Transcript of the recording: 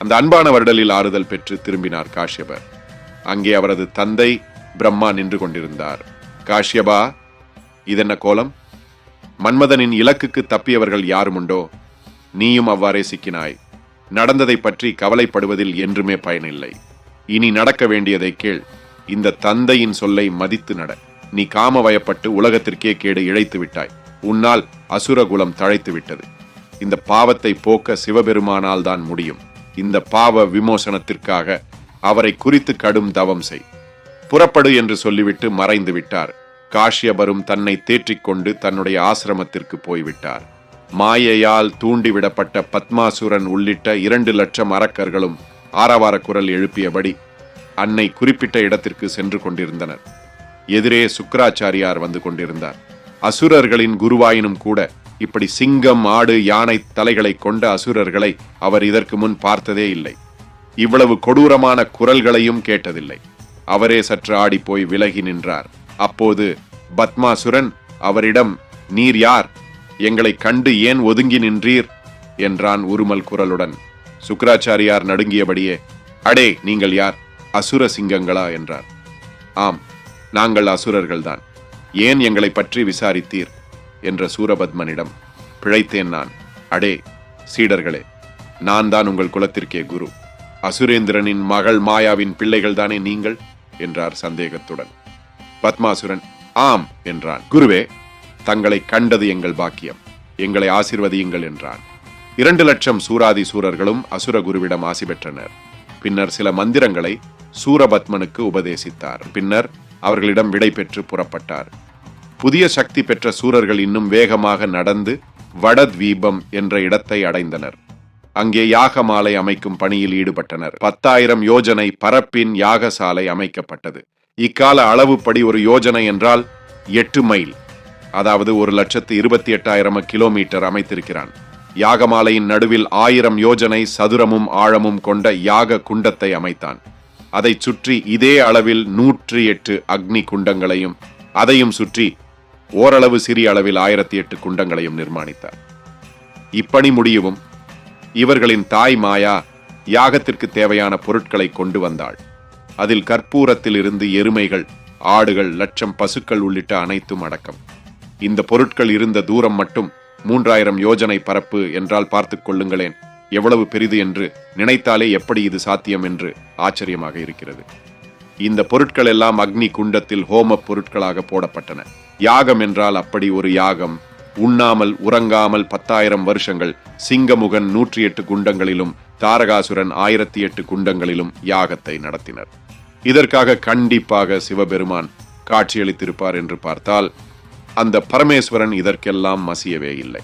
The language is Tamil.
அந்த அன்பான வருடலில் ஆறுதல் பெற்று திரும்பினார் காஷ்யபர் அங்கே அவரது தந்தை பிரம்மா நின்று கொண்டிருந்தார். காஷ்யபா இதென்ன கோலம்? மன்மதனின் இலக்குக்கு தப்பியவர்கள் யாரும் உண்டோ நீயும் அவ்வாறே சிக்கினாய். நடந்ததை பற்றி கவலைப்படுவதில் என்றுமே பயனில்லை. இனி நடக்க வேண்டியதை கேள். இந்த தந்தையின் சொல்லை மதித்து நட. நீ காம வயப்பட்டு உலகத்திற்கே கேடு இழைத்து விட்டாய். உன்னால் அசுரகுலம் தழைத்து விட்டது. இந்த பாவத்தை போக்க சிவபெருமானால் தான் முடியும். இந்த பாவ விமோசனத்திற்காக அவரை குறித்து கடும் தவம் செய். புறப்படு என்று சொல்லிவிட்டு மறைந்து விட்டார். காஷ்யபரும் தன்னை தேற்றிக்கொண்டு தன்னுடைய ஆசிரமத்திற்கு போய்விட்டார். மாயையால் தூண்டிவிடப்பட்ட பத்மாசுரன் உள்ளிட்ட இரண்டு லட்சம் அரக்கர்களும் ஆரவார குரல் எழுப்பியபடி அன்னை குறிப்பிட்ட இடத்திற்கு சென்று கொண்டிருந்தனர். எதிரே சுக்கராச்சாரியார் வந்து கொண்டிருந்தார். அசுரர்களின் குருவாயினும் கூட இப்படி சிங்கம் ஆடு யானை தலைகளை கொண்ட அசுரர்களை அவர் இதற்கு முன் பார்த்ததே இல்லை. இவ்வளவு கொடூரமான குரல்களையும் கேட்டதில்லை. அவரே சற்று ஆடிப்போய் விலகி நின்றார். அப்போது பத்மாசுரன் அவரிடம் நீர் யார்? எங்களை கண்டு ஏன் ஒதுங்கி நின்றீர்? என்றான் உருமல் குரலுடன். சுக்கராச்சாரியார் நடுங்கியபடியே அடே நீங்கள் யார்? அசுர சிங்கங்களா? என்றார். ஆம் நாங்கள் அசுரர்கள்தான். ஏன் எங்களை பற்றி விசாரித்தீர்? என்ற சூரபத்மனிடம் பிழைத்தேன் நான். அடே சீடர்களே நான் தான் உங்கள் குலத்திற்கே குரு. அசுரேந்திரனின் மகள் மாயாவின் பிள்ளைகள்தானே நீங்கள்? என்றார் சந்தேகத்துடன். பத்மாசுரன் ஆம் என்றான். குருவே தங்களை கண்டது எங்கள் பாக்கியம். எங்களை ஆசிர்வதியுங்கள் என்றான். இரண்டு லட்சம் சூராதி சூரர்களும் அசுர குருவிடம் ஆசி பெற்றனர். பின்னர் சில மந்திரங்களை சூரபத்மனுக்கு உபதேசித்தார். பின்னர் அவர்களிடம் விடை பெற்று புறப்பட்டார். புதிய சக்தி பெற்ற சூரர்கள் இன்னும் வேகமாக நடந்து வடத்வீபம் என்ற இடத்தை அடைந்தனர். அங்கே யாகமாலை அமைக்கும் பணியில் ஈடுபட்டனர். பத்தாயிரம் யோஜனை பரப்பின் யாகசாலை அமைக்கப்பட்டது. இக்கால அளவுப்படி ஒரு யோஜனை என்றால் எட்டு மைல் அதாவது ஒரு லட்சத்து இருபத்தி எட்டாயிரம் கிலோமீட்டர் அமைத்திருக்கிறான். யாகமாலையின் நடுவில் ஆயிரம் யோஜனை சதுரமும் ஆழமும் கொண்ட யாக குண்டத்தை அமைத்தான். அதைச் சுற்றி இதே அளவில் நூற்றி எட்டு அக்னி குண்டங்களையும் அதையும் சுற்றி ஓரளவு சிறிய அளவில் ஆயிரத்தி எட்டு குண்டங்களையும் நிர்மாணித்தார். இப்பணி முடியவும் இவர்களின் தாய் மாயா யாகத்திற்கு தேவையான பொருட்களை கொண்டு வந்தாள். அதில் கற்பூரத்தில் இருந்து எருமைகள் ஆடுகள் லட்சம் பசுக்கள் உள்ளிட்ட அனைத்தும் அடக்கம். இந்த பொருட்கள் இருந்த தூரம் மட்டும் மூன்றாயிரம் யோஜனை பரப்பு என்றால் பார்த்துக் கொள்ளுங்களேன் எவ்வளவு பெரிது என்று நினைத்தாலே எப்படி இது சாத்தியம் என்று ஆச்சரியமாக இருக்கிறது. இந்த பொருட்கள் எல்லாம் அக்னி குண்டத்தில் ஹோம பொருட்களாக போடப்பட்டன. யாகம் என்றால் அப்படி ஒரு யாகம். உண்ணாமல் உறங்காமல் பத்தாயிரம் வருஷங்கள் சிங்கமுகன் நூற்றி எட்டு குண்டங்களிலும் தாரகாசுரன் ஆயிரத்தி எட்டு குண்டங்களிலும் யாகத்தை நடத்தினர். இதற்காக கண்டிப்பாக சிவபெருமான் காட்சியளித்திருப்பார் என்று பார்த்தால் அந்த பரமேஸ்வரன் இதற்கெல்லாம் மசியவே இல்லை.